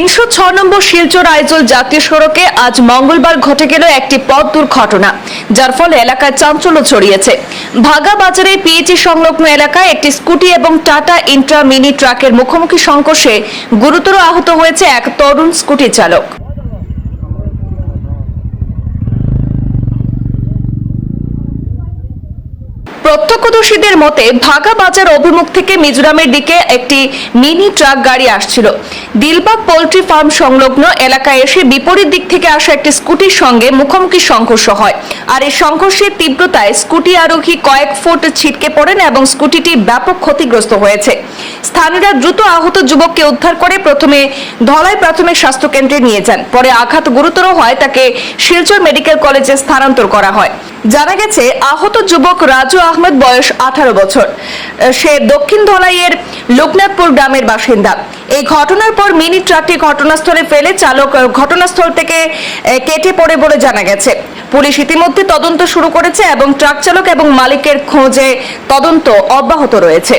তিনশো ছ নম্বর শিলচর আইজল জাতীয় সড়কে আজ মঙ্গলবার ঘটে গেল একটি পথ দুর্ঘটনা, যার ফলে এলাকায় চাঞ্চল্য ছড়িয়েছে। ভাগা বাজারে পিএইচি সংলগ্ন এলাকায় একটি স্কুটি এবং টাটা ইন্ট্রা মিনি ট্রাকের মুখোমুখি সংঘর্ষে গুরুতর আহত হয়েছে এক তরুণ স্কুটি চালক। প্রত্যক্ষদর্শীদের মতে ভাগা বাজার অভিমুখ থেকে মিজোরামের দিকে একটি মিনি ট্রাক গাড়ি আসছিল। দিলবাগ পোল্ট্রি ফার্ম সংলগ্ন এলাকায় এসে বিপরীত দিক থেকে আসা একটি স্কুটির সঙ্গে মুখোমুখি সংঘর্ষ হয়। আর এই সংঘর্ষের তীব্রতায় স্কুটি আরোহী কয়েক ফুট ছিটকে পড়েন এবং স্কুটিটি ব্যাপক ক্ষতিগ্রস্ত হয়েছে। স্থানীয়রা দ্রুত আহত যুবককে উদ্ধার করে প্রথমে ধলাই প্রাথমিক স্বাস্থ্য কেন্দ্রে নিয়ে যান। পরে আঘাত গুরুতর হয়, তাকে শিলচর মেডিকেল কলেজে স্থানান্তর করা হয়। জানা গেছে, আহত যুবক রাজু আহমেদ বয়স আঠারো বছর। সে দক্ষিণ ধলাইয়ের লোকনাথপুর গ্রামের বাসিন্দা। এই ঘটনার পর মিনি ট্রাকটি ঘটনাস্থলে ফেলে চালক ঘটনাস্থল থেকে কেটে পড়ে বলে জানা গেছে। পুলিশ ইতিমধ্যে তদন্ত শুরু করেছে এবং ট্রাক চালক এবং মালিকের খোঁজে তদন্ত অব্যাহত রয়েছে।